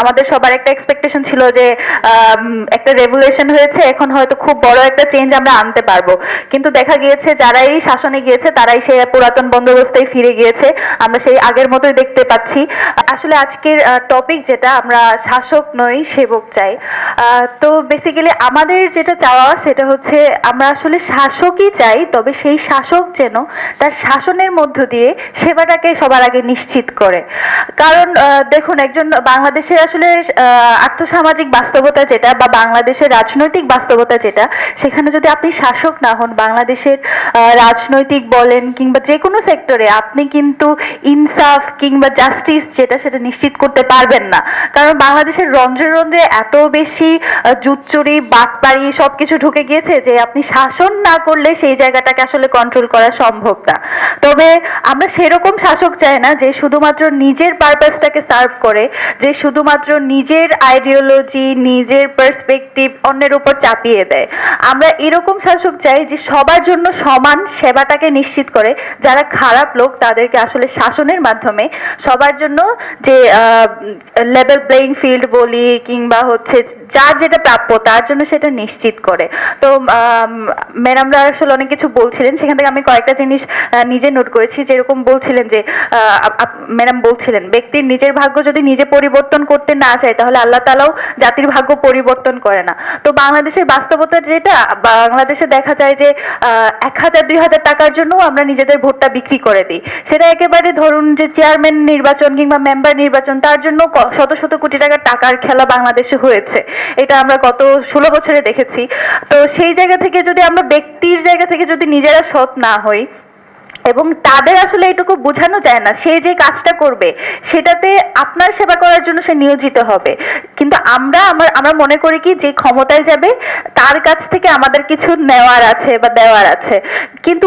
আমাদের সবার একটা এক্সপেকটেশন ছিল যে একটা রেভুলেশন হয়েছে, এখন হয়তো খুব বড় একটা চেঞ্জ আমরা আনতে পারব। কিন্তু দেখা গিয়েছে, যারাই শাসনে গিয়েছে, তারাই সেই পুরাতন বন্দোবস্তেই ফিরে গিয়েছে। আমরা সেই আগের মতোই দেখতে পাচ্ছি। আসলে আজকের টপিক যেটা আমরা শাসক নই, সেবক চাই। তো বেসিক্যালি আমাদের যেটা চাওয়া, সেটা হচ্ছে আমরা আসলে শাসকই চাই, তবে সেই শাসক যেন তার শাসনের মধ্য দিয়ে সেবাটাকে সবার আগে নিশ্চিত করে। কারণ দেখুন, একজন বাংলাদেশের আসলে আর্থসামাজিক বাস্তবতা যেটা বা বাংলাদেশের রাজনৈতিক বাস্তবতা যেটা সেখানে যদি আপনি শাসক না হন বাংলাদেশের রাজনৈতিক বলেন কিংবা যে কোনো সেক্টরে আপনি কিন্তু ইনসাফ কিংবা জাস্টিস যেটা সেটা নিশ্চিত করতে পারবেন না। কারণ বাংলাদেশের রন্ধ্রে রন্ধ্রে এত বেশি আহ, জুচ্চুরি বাটপাড়ি সবকিছু ঢুকে গিয়েছে যে আপনি শাসন না করলে সেই জায়গাটাকে আসলে কন্ট্রোল করা সম্ভব না। তবে আমরা সেরকম শাসক চাই না যে শুধুমাত্র নিজের পারপাসটাকে সার্ভ করে যে শুধুমাত্র নিজের আইডিওলজি নিজের পার্সপেক্টিভ অন্যের উপর চাপিয়ে দেয়। আমরা এরকম শাসক চাই যে সবার জন্য সমান সেবাটাকে নিশ্চিত করে যারা খারাপ লোক তাদেরকে আসলে শাসনের মাধ্যমে সবার জন্য যে লেভেল প্লেইং ফিল্ড বলি কিংবা হচ্ছে যার যেটা প্রাপ্য, তার জন্য সেটা নিশ্চিত করে। তো ম্যাডামরা আসলে অনেক কিছু বলছিলেন। সেখান থেকে আমি কয়েকটা জিনিস নিজে নোট করেছি। যেরকম বলছিলেন যে ম্যাডাম বলছিলেন, ব্যক্তির নিজের ভাগ্য যদি নিজে পরিবর্তন করতে না চায়, তাহলে আল্লাহ তালাও জাতির ভাগ্য পরিবর্তন করে না। তো বাংলাদেশের বাস্তবতা যেটা, বাংলাদেশে দেখা যায় যে এক হাজার, দুই হাজার টাকার জন্য আমরা নিজেদের ভোটটা বিক্রি করে দিই। সেটা একেবারে ধরুন যে, চেয়ারম্যান নির্বাচন কিংবা মেম্বার নির্বাচন, তার জন্য শত শত কোটি টাকার টাকার খেলা বাংলাদেশে হয়েছে। এটা আমরা গত ষোলো বছরে দেখেছি। তো সেই জায়গা থেকে যদি আমরা ব্যক্তির জায়গা থেকে যদি নিজেরা সৎ না হই এবং তাদের আসলে এটুকু বোঝানো যায় না, সে যে কাজটা করবে, সেটাতে আপনার সেবা করার জন্য সে নিয়োজিত হবে। কিন্তু আমরা আমার, আমরা মনে করি কি, যে ক্ষমতায় যাবে, তার কাছ থেকে আমাদের কিছু নেওয়ার আছে বা দেওয়ার আছে। কিন্তু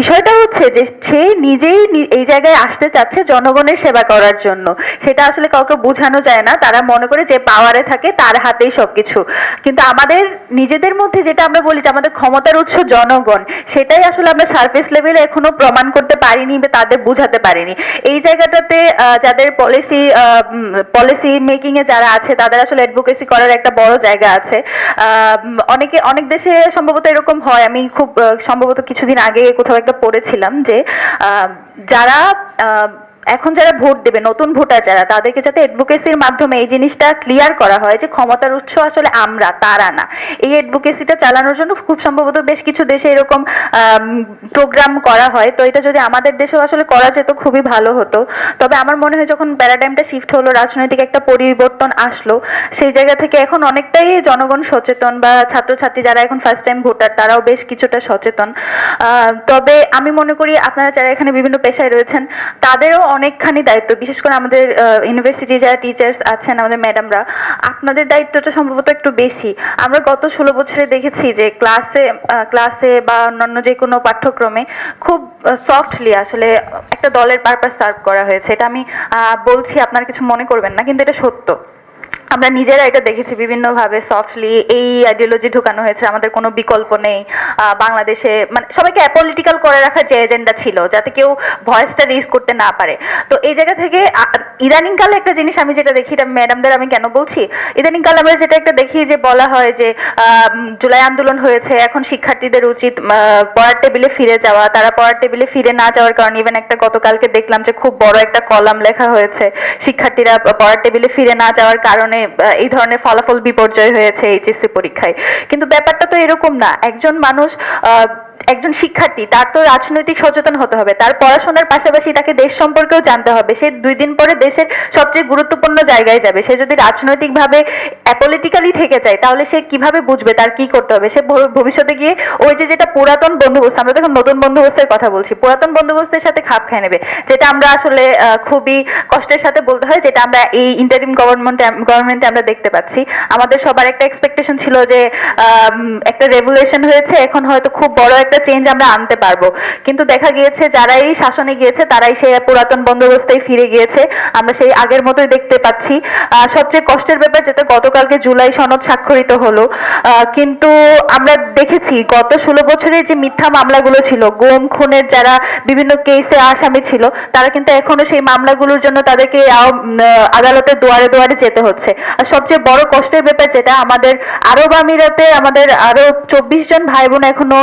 বিষয়টা হচ্ছে যে সে নিজেই এই জায়গায় আসতে চাচ্ছে জনগণের সেবা করার জন্য। সেটা আসলে কাউকে বোঝানো যায় না। তারা মনে করে যে পাওয়ারে থাকে, তার হাতেই সবকিছু। কিন্তু আমাদের নিজেদের মধ্যে যেটা আমরা বলি যে আমাদের ক্ষমতার উৎস জনগণ, সেটাই আসলে আমরা সার্ফেস লেভেলে এখনও প্রমাণ করতে পারিনি বা তাদের বোঝাতে পারিনি। এই জায়গাটাতে যাদের পলিসি পলিসি মেকিং এ যারা আছে, তাদের আসলে অ্যাডভোকেসি করার একটা বড় জায়গা আছে। অনেকে, অনেক দেশে সম্ভবত এরকম হয়। আমি খুব সম্ভবত কিছুদিন আগে কোথাও একটা পড়েছিলাম যে যারা এখন যারা ভোট দেবে, নতুন ভোটার যারা, তাদেরকে যাতে অ্যাডভোকেসির মাধ্যমে এই জিনিসটা ক্লিয়ার করা হয় যে ক্ষমতার উৎস আসলে আমরা, তারা না। এই অ্যাডভোকেসিটা চালানোর জন্য খুব সম্ভবত বেশ কিছু দেশে এরকম প্রোগ্রাম করা হয়। তো এটা যদি আমাদের দেশেও আসলে করা যেত, খুবই ভালো হতো। তবে আমার মনে হয় যখন প্যারাডাইমটা শিফট হলো, রাজনৈতিক একটা পরিবর্তন আসলো, সেই জায়গা থেকে এখন অনেকটাই জনগণ সচেতন বা ছাত্রছাত্রী যারা এখন ফার্স্ট টাইম ভোটার, তারাও বেশ কিছুটা সচেতন। তবে আমি মনে করি আপনারা যারা এখানে বিভিন্ন পেশায় রয়েছেন, তাদেরও অনেকখানি দায়িত্ব, বিশেষ করে আমাদের ইউনিভার্সিটি যারা টিচার্স আছেন, আমাদের ম্যাডামরা আপনাদের দায়িত্বটা সম্ভবত একটু বেশি। আমরা গত ষোলো বছরে দেখেছি যে ক্লাসে ক্লাসে বা অন্যান্য যে কোনো পাঠ্যক্রমে খুব সফটলি আসলে একটা দলের পারপাস সার্ভ করা হয়েছে। এটা আমি বলছি, আপনারা কিছু মনে করবেন না, কিন্তু এটা সত্য। আমরা নিজেরা এটা দেখেছি বিভিন্নভাবে সফটলি এই আইডিওলজি ঢুকানো হয়েছে, আমাদের কোনো বিকল্প নেই। বাংলাদেশে মানে সবাইকে অ্যাপলিটিক্যাল করে রাখার যে এজেন্ডা ছিল, যাতে কেউ ভয়েসটা রেজ করতে না পারে। তো এই জায়গা থেকে ইদানিংকালে একটা জিনিস আমি যেটা দেখি, এটা ম্যাডামদের আমি কেন বলছি? ইদানিংকালে আমরা যেটা একটা দেখি যে বলা হয় যে জুলাই আন্দোলন হয়েছে, এখন শিক্ষার্থীদের উচিত পড়ার টেবিলে ফিরে যাওয়া। তারা পড়ার টেবিলে ফিরে না যাওয়ার কারণে ইভেন একটা গতকালকে দেখলাম যে খুব বড় একটা কলাম লেখা হয়েছে। শিক্ষার্থীরা পড়ার টেবিলে ফিরে না যাওয়ার কারণে এই ধরনের ফলাফল বিপর্যয় হয়েছে এইচএসসি পরীক্ষায়। কিন্তু ব্যাপারটা তো এরকম না। একজন মানুষ একজন শিক্ষার্থী, তার তো রাজনৈতিক সচেতন হতে হবে। তার পড়াশোনার পাশাপাশি তাকে দেশ সম্পর্কেও জানতে হবে। সে দুই দিন পরে দেশের সবচেয়ে গুরুত্বপূর্ণ জায়গায় যাবে। সে যদি রাজনৈতিকভাবে অ্যাপলিটিক্যালি থেকে যায়, তাহলে সে কীভাবে বুঝবে, তার কি করতে হবে? সে ভবিষ্যতে গিয়ে ওই যে যেটা পুরাতন বন্দোবস্ত, আমরা দেখুন নতুন বন্দোবস্তের কথা বলছি, পুরাতন বন্দোবস্তের সাথে খাপ খেয়ে নেবে। যেটা আমরা আসলে খুবই কষ্টের সাথে বলতে হয়, যেটা আমরা এই ইন্টারিম গভর্নমেন্ট গভর্নমেন্টে আমরা দেখতে পাচ্ছি। আমাদের সবার একটা এক্সপেকটেশন ছিল যে একটা রেভুলেশন হয়েছে। এখন হয়তো খুব বড় একটা চেঞ্জ আমরা আনতে পারব। কিন্তু দেখা গিয়েছে, যারাই শাসনে গিয়েছে, তারাই সেই পুরাতন বন্দোবস্তেই ফিরে গিয়েছে। আমরা সেই আগের মতোই দেখতে পাচ্ছি। সবচেয়ে কষ্টের ব্যাপার যেটা, গতকালকে জুলাই সনদ স্বাক্ষরিত হলো। কিন্তু আমরা দেখেছি, গত ষোলো বছরের যে মিথ্যা মামলাগুলো ছিল, গুম, খুনের যারা বিভিন্ন কেসে আসামি ছিল, তারা কিন্তু এখনও সেই মামলাগুলোর জন্য তাদেরকে আদালতের দুয়ারে দুয়ারে যেতে হচ্ছে। আর সবচেয়ে বড় কষ্টের ব্যাপার যেটা, আমাদের আরব আমিরাতে আমাদের আরও চব্বিশ জন ভাই বোন এখনও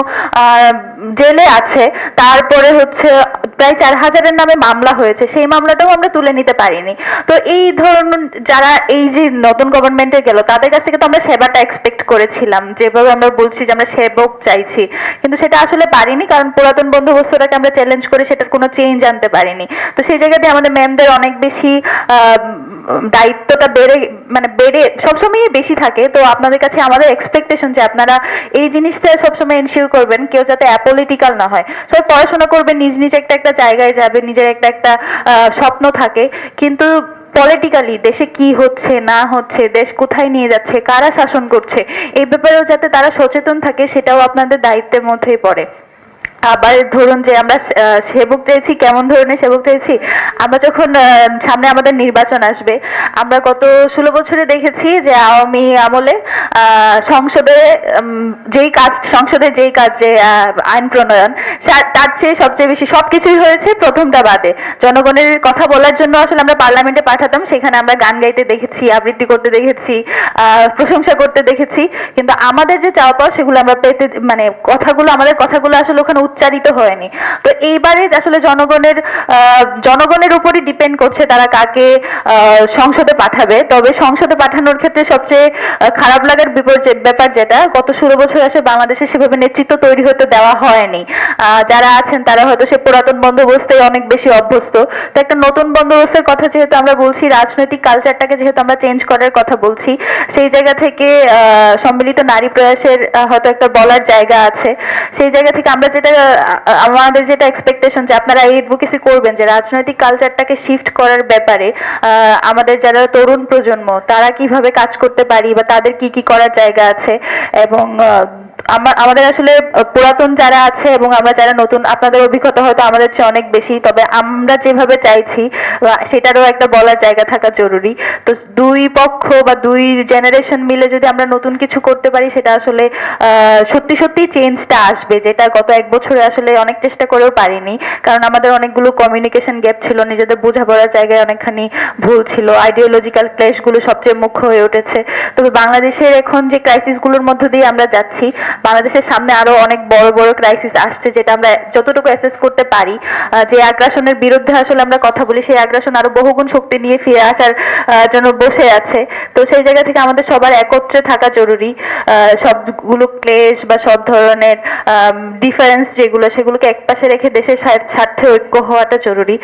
জেলে আছে। তারপরে হচ্ছে প্রায় চার হাজারের নামে মামলা হয়েছে, সেই মামলাটাও আমরা তুলে নিতে পারিনি। তো এই ধরনের যারা এই যে নতুন গভর্নমেন্টে গেল, তাদের কাছ থেকে তো আমরা সেবাটা এক্সপেক্ট করেছিলাম। যেভাবে আমরা বলছি যে আমরা সেবক চাইছি, কিন্তু সেটা আসলে পারিনি কারণ পুরাতন বন্দোবস্তটাকে আমরা চ্যালেঞ্জ করে সেটার কোনো চেঞ্জ আনতে পারিনি। তো সেই জায়গাতে আমাদের ম্যামদের অনেক বেশি দায়িত্বটা বেড়ে মানে বেড়ে সবসময়ই বেশি থাকে। তো আপনাদের কাছে আমাদের এক্সপেকটেশন যে আপনারা এই জিনিসটা সবসময় এনশিওর করবেন, কেউ যাতে অ্যাপলিটিক্যাল না হয়। সব পড়াশোনা করবেন নিজ নিজ একটা একটা জায়গায় যাবে, নিজের একটা একটা স্বপ্ন থাকে। কিন্তু পলিটিক্যালি দেশে কি হচ্ছে, না হচ্ছে, দেশ কোথায় নিয়ে যাচ্ছে, কারা শাসন করছে, এই ব্যাপারেও যাতে তারা সচেতন থাকে, সেটাও আপনাদের দায়িত্বের মধ্যেই পড়ে। আবার ধরুন যে আমরা সেবক চেয়েছি কেমন ধরনের সেবক চেয়েছি আমরা যখন সামনে আমাদের নির্বাচন আসবে, আমরা গত ষোলো বছরে দেখেছি যে আওয়ামী আমলে সংসদে যেই কাজ, সংসদে যেই কাজ, যে আইন প্রণয়ন তার চেয়ে সবচেয়ে বেশি সবকিছুই হয়েছে প্রথমটা বাদে। জনগণের কথা বলার জন্য আসলে আমরা পার্লামেন্টে পাঠাতাম, সেখানে আমরা গান গাইতে দেখেছি, আবৃত্তি করতে দেখেছি প্রশংসা করতে দেখেছি, কিন্তু আমাদের যে চাওয়া পাওয়া, সেগুলো আমরা পেতে মানে কথাগুলো, আমাদের কথাগুলো আসলে ওখানে উচ্চারিত হয়নি। তো এইবারে আসলে জনগণের জনগণের উপরই ডিপেন্ড করছে তারা কাকে সংসদে পাঠাবে। তবে সংসদে পাঠানোর ক্ষেত্রে সবচেয়ে খারাপ লাগার ব্যাপার যেটা, গত ষোলো বছর আসে বাংলাদেশে সেভাবে নেতৃত্ব তৈরি হতে দেওয়া হয়নি। যারা আছেন তারা হয়তো সে পুরাতন বন্দোবস্তে অনেক বেশি অভ্যস্ত। তো একটা নতুন বন্দোবস্তের কথা যেহেতু আমরা বলছি, রাজনৈতিক কালচারটাকে যেহেতু আমরা চেঞ্জ করার কথা বলছি, সেই জায়গা থেকে সম্মিলিত নারী প্রয়াসের হয়তো একটা বলার জায়গা আছে। সেই জায়গা থেকে আমরা যেটা আমাদের যেটা এক্সপেকটেশন যে আপনারা এই অ্যাডভোকেসি করবেন যে রাজনৈতিক কালচারটাকে শিফট করার ব্যাপারে আমাদের যারা তরুণ প্রজন্ম, তারা কীভাবে কাজ করতে পারি বা তাদের কি কি করার জায়গা আছে এবং আহ, আমা- আমাদের আসলে পুরাতন যারা আছে এবং আমরা যারা নতুন আপনাদের অভিজ্ঞতা হয়তো আমাদের চেয়ে অনেক বেশি তবে আমরা যেভাবে চাইছি সেটারও একটা বলার জায়গা থাকা জরুরি। তো দুই পক্ষ বা দুই জেনারেশন মিলে যদি আমরা নতুন কিছু করতে পারি সেটা আসলে সত্যি সত্যি চেঞ্জটা আসবে যেটা গত এক বছরে আসলে অনেক চেষ্টা করেও পারিনি। কারণ আমাদের অনেকগুলো কমিউনিকেশন গ্যাপ ছিল নিজেদের বোঝাপড়ার জায়গায় অনেকখানি ভুল ছিল আইডিওলজিক্যাল ক্লেশগুলো সবচেয়ে মুখ্য হয়ে উঠেছে। তবে বাংলাদেশের এখন যে ক্রাইসিসগুলোর মধ্য দিয়ে আমরা যাচ্ছি বাংলাদেশের সামনে আরও অনেক বড় বড় ক্রাইসিস আসছে যেটা আমরা যতটুকু অ্যাসেস করতে পারি যে আগ্রাসনের বিরুদ্ধে আসলে আমরা কথা বলি, সেই আগ্রাসন আরও বহুগুণ শক্তি নিয়ে ফিরে আসার জন্য বসে আছে। তো সেই জায়গা থেকে আমাদের সবার একত্রে থাকা জরুরি। সবগুলো ক্লেশ বা সব ধরনের ডিফারেন্স যেগুলো, সেগুলোকে একপাশে রেখে দেশের স্বার্থে ঐক্য হওয়াটা জরুরি।